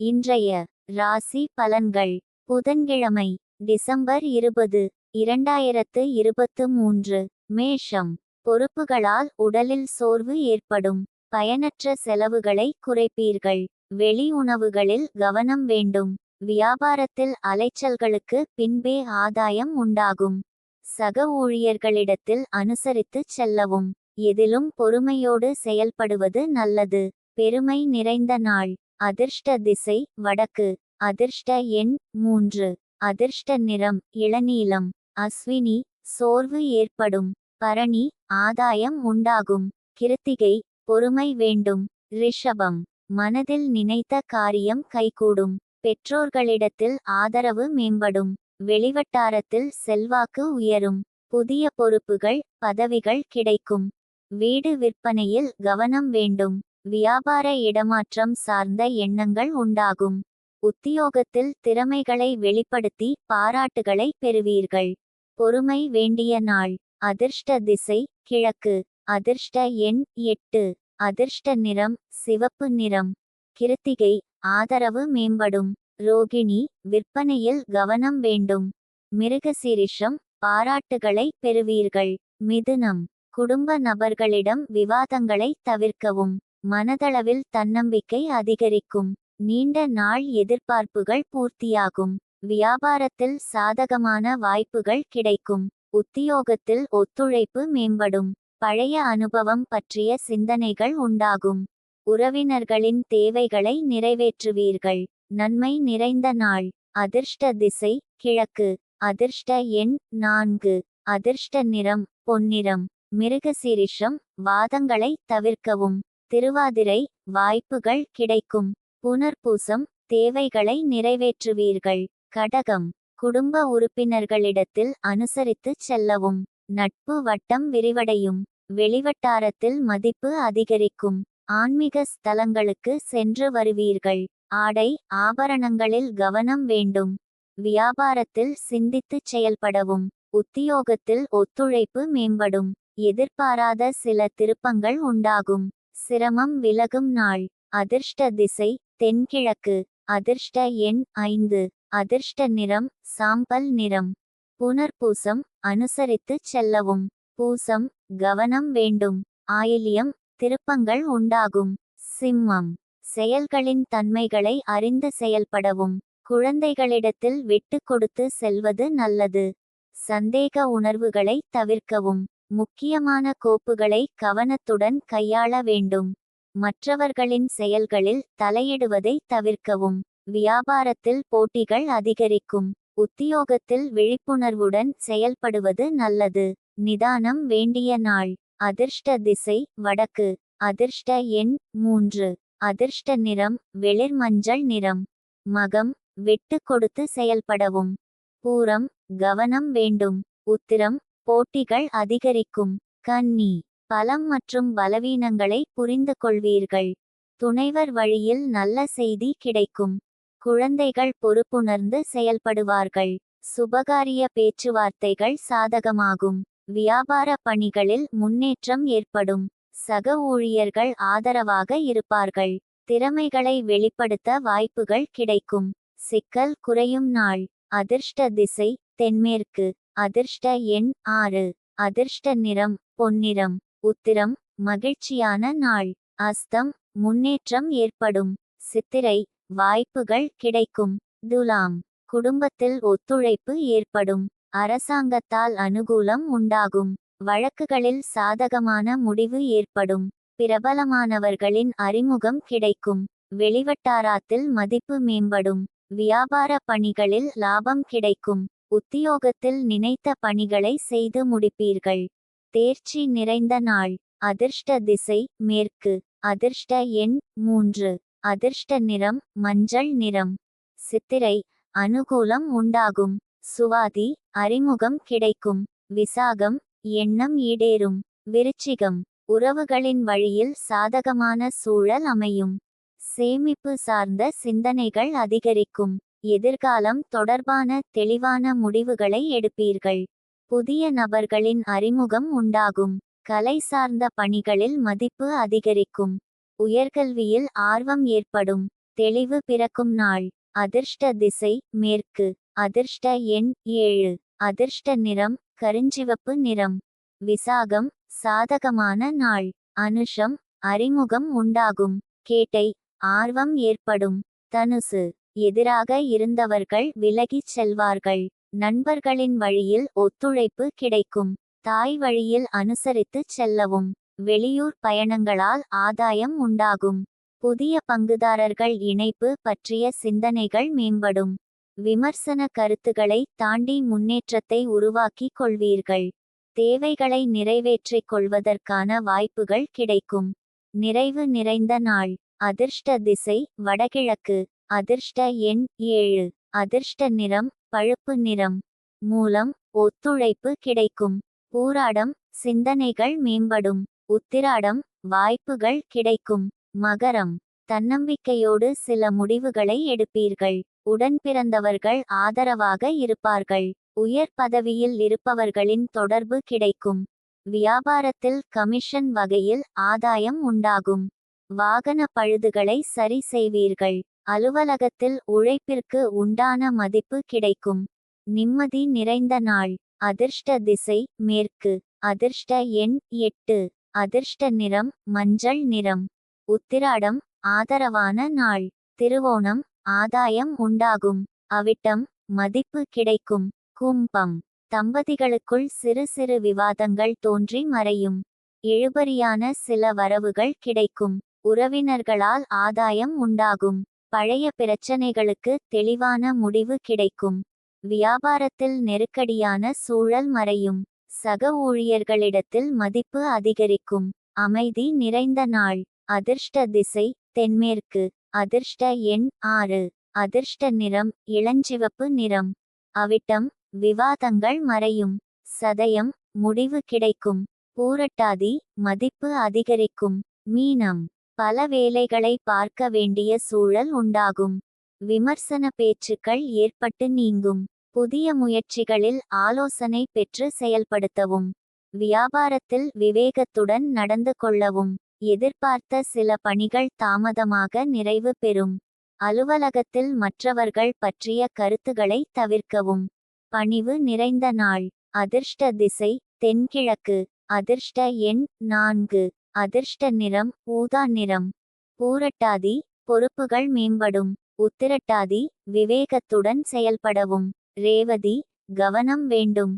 இன்றைய ராசி பலன்கள். புதன்கிழமை டிசம்பர் இருபது இரண்டாயிரத்து இருபத்து மூன்று. மேஷம் பொறுப்புகளால் உடலில் சோர்வு ஏற்படும். பயனற்ற செலவுகளை குறைப்பீர்கள். வெளி உணவுகளில் கவனம் வேண்டும். வியாபாரத்தில் அலைச்சல்களுக்கு பின்பே ஆதாயம் உண்டாகும். சக ஊழியர்களிடத்தில் அனுசரித்துச் செல்லவும். எதிலும் பொறுமையோடு செயல்படுவது நல்லது. பெருமை நிறைந்த நாள். அதிர்ஷ்ட திசை வடக்கு. அதிர்ஷ்ட எண் மூன்று. அதிர்ஷ்ட நிறம் இளநீலம். அஸ்வினி சோர்வு ஏற்படும். பரணி ஆதாயம் உண்டாகும். கிருத்திகை பொறுமை வேண்டும். ரிஷபம் மனதில் நினைத்த காரியம் கைகூடும். பெற்றோர்களிடத்தில் ஆதரவு மேம்படும். வெளிவட்டாரத்தில் செல்வாக்கு உயரும். புதிய பொறுப்புகள் பதவிகள் கிடைக்கும். வீடு விற்பனையில் கவனம் வேண்டும். வியாபார இடமாற்றம் சார்ந்த எண்ணங்கள் உண்டாகும். உத்தியோகத்தில் திறமைகளை வெளிப்படுத்தி பாராட்டுகளை பெறுவீர்கள். பொறுமை வேண்டிய நாள். அதிர்ஷ்ட திசை கிழக்கு. அதிர்ஷ்ட எண் எட்டு. அதிர்ஷ்ட நிறம் சிவப்பு நிறம். கிருத்திகை ஆதரவு மேம்படும். ரோகிணி விற்பனையில் கவனம் வேண்டும். மிருகசீரிஷம் பாராட்டுகளை பெறுவீர்கள். மிதுனம். குடும்ப நபர்களிடம் விவாதங்களை தவிர்க்கவும். மனதளவில் தன்னம்பிக்கை அதிகரிக்கும். நீண்ட நாள் எதிர்பார்ப்புகள் பூர்த்தியாகும். வியாபாரத்தில் சாதகமான வாய்ப்புகள் கிடைக்கும். உத்தியோகத்தில் ஒத்துழைப்பு மேம்படும். பழைய அனுபவம் பற்றிய சிந்தனைகள் உண்டாகும். உறவினர்களின் தேவைகளை நிறைவேற்றுவீர்கள். நன்மை நிறைந்த நாள். அதிர்ஷ்ட திசை கிழக்கு. அதிர்ஷ்ட எண் நான்கு. அதிர்ஷ்ட நிறம் பொன்னிறம். மிருகசீரிஷம் வாதங்களை தவிர்க்கவும். திருவாதிரை வாய்ப்புகள் கிடைக்கும். புனர்பூசம் தேவைகளை நிறைவேற்றுவீர்கள். கடகம் குடும்ப உறுப்பினர்களிடத்தில் அனுசரித்துச் செல்லவும். நட்பு வட்டம் விரிவடையும். வெளிவட்டாரத்தில் மதிப்பு அதிகரிக்கும். ஆன்மீக ஸ்தலங்களுக்கு சென்று வருவீர்கள். ஆடை ஆபரணங்களில் கவனம் வேண்டும். வியாபாரத்தில் சிந்தித்துச் செயல்படவும். உத்தியோகத்தில் ஒத்துழைப்பு மேம்படும். எதிர்பாராத சில திருப்பங்கள் உண்டாகும். சிரமம் விலகும் நாள். அதிர்ஷ்ட திசை தென்கிழக்கு. அதிர்ஷ்ட எண் ஐந்து. அதிர்ஷ்ட நிறம் சாம்பல் நிறம். புனர்பூசம் அனுசரித்துச் செல்லவும். பூசம் கவனம் வேண்டும். ஆயிலியம் திருப்பங்கள் உண்டாகும். சிம்மம் செயல்களின் தன்மைகளை அறிந்து செயல்படவும். குழந்தைகளிடத்தில் விட்டு கொடுத்து செல்வது நல்லது. சந்தேக உணர்வுகளை தவிர்க்கவும். முக்கியமான கோப்புகளை கவனத்துடன் கையாள வேண்டும். மற்றவர்களின் செயல்களில் தலையிடுவதை தவிர்க்கவும். வியாபாரத்தில் போட்டிகள் அதிகரிக்கும். உத்தியோகத்தில் விழிப்புணர்வுடன் செயல்படுவது நல்லது. நிதானம் வேண்டிய நாள். அதிர்ஷ்ட திசை வடக்கு. அதிர்ஷ்ட எண் மூன்று. அதிர்ஷ்ட நிறம் வெளிர் மஞ்சள் நிறம். மகம் விட்டு கொடுத்து செயல்படவும். பூரம் கவனம் வேண்டும். உத்திரம் போட்டிகள் அதிகரிக்கும். கன்னி பலம் மற்றும் பலவீனங்களை புரிந்து கொள்வீர்கள் துணைவர் வழியில் நல்ல செய்தி கிடைக்கும். குழந்தைகள் பொறுப்புணர்ந்து செயல்படுவார்கள். சுபகாரிய பேச்சுவார்த்தைகள் சாதகமாகும். வியாபார பணிகளில் முன்னேற்றம் ஏற்படும். சக ஊழியர்கள் ஆதரவாக இருப்பார்கள். திறமைகளை வெளிப்படுத்த வாய்ப்புகள் கிடைக்கும். சிக்கல் குறையும் நாள். அதிர்ஷ்ட திசை தென்மேற்கு. அதிர்ஷ்ட எண் ஆறு. அதிர்ஷ்ட நிறம் பொன்னிறம். உத்திரம் மகிழ்ச்சியான நாள். அஸ்தம் முன்னேற்றம் ஏற்படும். சித்திரை வாய்ப்புகள் கிடைக்கும். துலாம் குடும்பத்தில் ஒத்துழைப்பு ஏற்படும். அரசாங்கத்தால் அனுகூலம் உண்டாகும். வழக்குகளில் சாதகமான முடிவு ஏற்படும். பிரபலமானவர்களின் அறிமுகம் கிடைக்கும். வெளிவட்டாராத்தில் மதிப்பு மேம்படும். வியாபார பணிகளில் லாபம் கிடைக்கும். உத்தியோகத்தில் நினைத்த பணிகளை செய்து முடிப்பீர்கள். தேர்ச்சி நிறைந்த நாள். அதிர்ஷ்ட திசை மேற்கு. அதிர்ஷ்ட எண் மூன்று. அதிர்ஷ்ட நிறம் மஞ்சள் நிறம். சித்திரை அனுகூலம் உண்டாகும். சுவாதி அறிமுகம் கிடைக்கும். விசாகம் எண்ணம் ஈடேறும். விருச்சிகம் உறவுகளின் வழியில் சாதகமான சூழல் அமையும். சேமிப்பு சார்ந்த சிந்தனைகள் அதிகரிக்கும். எதிர்காலம் தொடர்பான தெளிவான முடிவுகளை எடுப்பீர்கள். புதிய நபர்களின் அறிமுகம் உண்டாகும். கலை சார்ந்த பணிகளில் மதிப்பு அதிகரிக்கும். உயர்கல்வியில் ஆர்வம் ஏற்படும். தெளிவு பிறக்கும் நாள். அதிர்ஷ்ட திசை மேற்கு. அதிர்ஷ்ட எண் ஏழு. அதிர்ஷ்ட நிறம் கருஞ்சிவப்பு நிறம். விசாகம் சாதகமான நாள். அனுஷம் அறிமுகம் உண்டாகும். கேட்டை ஆர்வம் ஏற்படும். தனுசு. எதிராக இருந்தவர்கள் விலகிச் செல்வார்கள். நண்பர்களின் வழியில் ஒத்துழைப்பு கிடைக்கும். தாய் வழியில் அனுசரித்துச் செல்லவும். வெளியூர் பயணங்களால் ஆதாயம் உண்டாகும். புதிய பங்குதாரர்கள் இணைப்பு பற்றிய சிந்தனைகள் மேம்படும். விமர்சன கருத்துக்களை தாண்டி முன்னேற்றத்தை உருவாக்கிக் கொள்வீர்கள். தேவைகளை நிறைவேற்றிக் கொள்வதற்கான வாய்ப்புகள் கிடைக்கும். நிறைவு நிறைந்த நாள். அதிர்ஷ்ட திசை வடகிழக்கு. அதிர்ஷ்ட எண் ஏழு. அதிர்ஷ்ட நிறம் பழுப்பு நிறம். மூலம் ஒத்துழைப்பு கிடைக்கும். பூராடம் சிந்தனைகள் மேம்படும். உத்திராடம் வாய்ப்புகள் கிடைக்கும். மகரம் தன்னம்பிக்கையோடு சில முடிவுகளை எடுப்பீர்கள். உடன் பிறந்தவர்கள் ஆதரவாக இருப்பார்கள். உயர் பதவியில் இருப்பவர்களின் தொடர்பு கிடைக்கும். வியாபாரத்தில் கமிஷன் வகையில் ஆதாயம் உண்டாகும். வாகன பழுதுகளை சரி செய்வீர்கள். அலுவலகத்தில் உழைப்பிற்கு உண்டான மதிப்பு கிடைக்கும். நிம்மதி நிறைந்த நாள். அதிர்ஷ்ட திசை மேற்கு. அதிர்ஷ்ட எண் எட்டு. அதிர்ஷ்ட நிறம் மஞ்சள் நிறம். உத்திராடம் ஆதரவான நாள். திருவோணம் ஆதாயம் உண்டாகும். அவிட்டம் மதிப்பு கிடைக்கும். கும்பம். தம்பதிகளுக்குள் சிறு சிறு விவாதங்கள் தோன்றி மறையும். இழுபறியான சில வரவுகள் கிடைக்கும். உறவினர்களால் ஆதாயம் உண்டாகும். பழைய பிரச்சனைகளுக்கு தெளிவான முடிவு கிடைக்கும். வியாபாரத்தில் நெருக்கடியான சூழல் மறையும். சக ஊழியர்களிடத்தில் மதிப்பு அதிகரிக்கும். அமைதி நிறைந்த நாள். அதிர்ஷ்ட திசை தென்மேற்கு. அதிர்ஷ்ட எண் ஆறு. அதிர்ஷ்ட நிறம் இளஞ்சிவப்பு நிறம். அவிட்டம் விவாதங்கள் மறையும். சதயம் முடிவு கிடைக்கும். பூரட்டாதி மதிப்பு அதிகரிக்கும். மீனம் பல வேலைகளை பார்க்க வேண்டிய சூழல் உண்டாகும். விமர்சன பேச்சுக்கள் ஏற்பட்டு நீங்கும். புதிய முயற்சிகளில் ஆலோசனை பெற்று செயல்படுத்தவும். வியாபாரத்தில் விவேகத்துடன் நடந்து கொள்ளவும். எதிர்பார்த்த சில பணிகள் தாமதமாக நிறைவு பெறும். அலுவலகத்தில் மற்றவர்கள் பற்றிய கருத்துகளை தவிர்க்கவும். பணிவு நிறைந்த நாள். அதிர்ஷ்ட திசை தென்கிழக்கு. அதிர்ஷ்ட எண் நான்கு. அதிர்ஷ்ட நிறம் ஊதா நிறம். பூரட்டாதி பொறுப்புகள் மேம்படும். உத்திரட்டாதி விவேகத்துடன் செயல்படவும். ரேவதி கவனம் வேண்டும்.